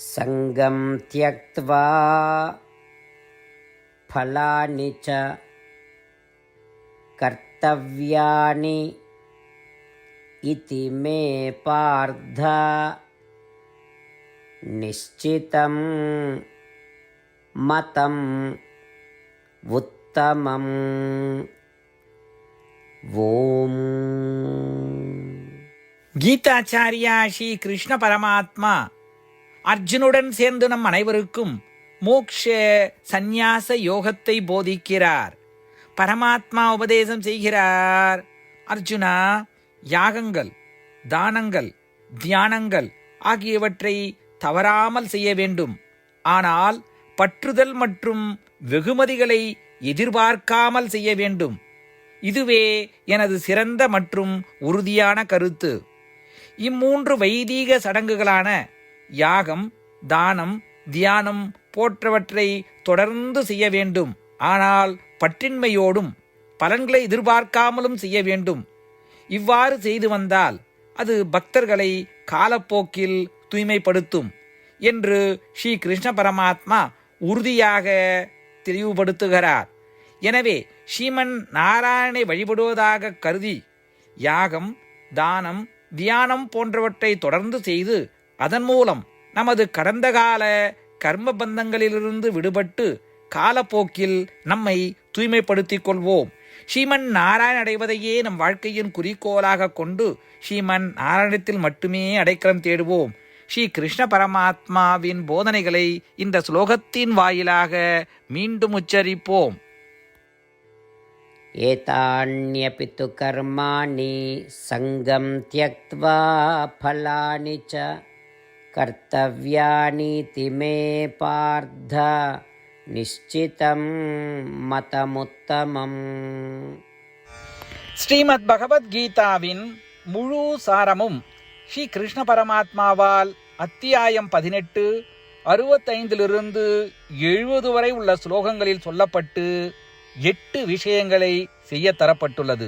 सङ्गं त्यक्त्वा फलानि च कर्तव्यानि इति मे पार्थ निश्चितं मतम् उत्तमम् ఓం గీతాచార్య శ్రీ కృష్ణ పరమాత్మ அர்ஜுனுடன் சேர்ந்து நம் அனைவருக்கும் மோக்ஷ சந்நியாச யோகத்தை போதிக்கிறார். பரமாத்மா உபதேசம் செய்கிறார். அர்ஜுனா யாகங்கள் தானங்கள் தியானங்கள் ஆகியவற்றை தவறாமல் செய்ய வேண்டும். ஆனால் பற்றுதல் மற்றும் வெகுமதிகளை எதிர்பார்க்காமல் செய்ய வேண்டும். இதுவே எனது சிறந்த மற்றும் உறுதியான கருத்து. இம்மூன்று வைதீக சடங்குகளான யாகம் தானம் தியானம் போன்றவற்றை தொடர்ந்து செய்ய வேண்டும். ஆனால் பற்றின்மையோடும் பலன்களை எதிர்பார்க்காமலும் செய்ய வேண்டும். இவ்வாறு செய்து வந்தால் அது பக்தர்களை காலப்போக்கில் தூய்மைப்படுத்தும் என்று ஸ்ரீ கிருஷ்ண பரமாத்மா உறுதியாக தெளிவுபடுத்துகிறார். எனவே ஸ்ரீமன் நாராயணை வழிபடுவதாக கருதி யாகம் தானம் தியானம் போன்றவற்றை தொடர்ந்து செய்து அதன் மூலம் நமது கடந்த கால கர்ம பந்தங்களிலிருந்து விடுபட்டு காலப்போக்கில் நம்மை தூய்மைப்படுத்திக் கொள்வோம் ஸ்ரீமன் நாராயண அடைவதையே நம் வாழ்க்கையின் குறிக்கோளாக கொண்டு ஸ்ரீமன் நாராயணத்தில் மட்டுமே அடைக்கலம் தேடுவோம் ஸ்ரீ கிருஷ்ண பரமாத்மாவின் போதனைகளை இந்த ஸ்லோகத்தின் வாயிலாக மீண்டும் உச்சரிப்போம் एतान्यपि तु कर्माणि सङ्गं त्यक्त्वा फलानि च कर्तव्यानीति मे पार्थ निश्चितं मतमुत्तमम् ஸ்ரீமத் பகவத்கீதாவின் முழு சாரமும் ஸ்ரீ கிருஷ்ண பரமாத்மாவால் அத்தியாயம் பதினெட்டு அறுபத்தைந்திலிருந்து எழுபது வரை உள்ள ஸ்லோகங்களில் சொல்லப்பட்டு எட்டு விஷயங்களை செய்ய தரப்பட்டுள்ளது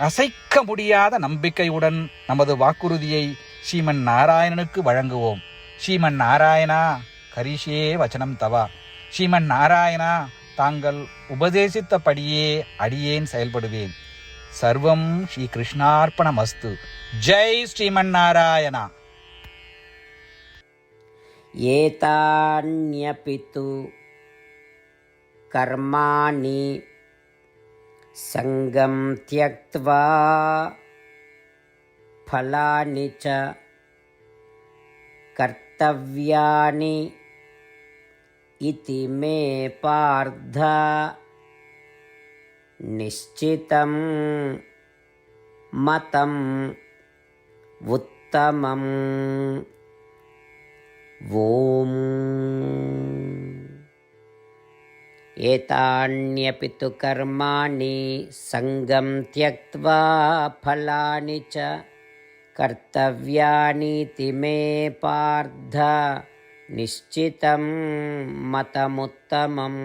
அசைக்க முடியாத நம்பிக்கையுடன் நமது வாக்குறுதியை ஸ்ரீமன் நாராயணனுக்கு வழங்குவோம் ஸ்ரீமன் நாராயணா கரிஷே வச்சனம் தவா ஸ்ரீமன் நாராயணா தாங்கள் உபதேசித்தபடியே அடியேன் செயல்படுவேன் சர்வம் ஸ்ரீ கிருஷ்ணார்ப்பணமஸ்து ஜெய் ஸ்ரீமன் நாராயணா एतान्यपि तु कर्माणि सङ्गं त्यक्त्वा फलानि च कर्तव्यानि इति मे पार्थ निश्चितं मतम् उत्तमम् ॐ एतान्यपि तु कर्माणि सङ्गं त्यक्त्वा फलानि च कर्तव्यानीति मे पार्थ निश्चितं मतमुत्तमम्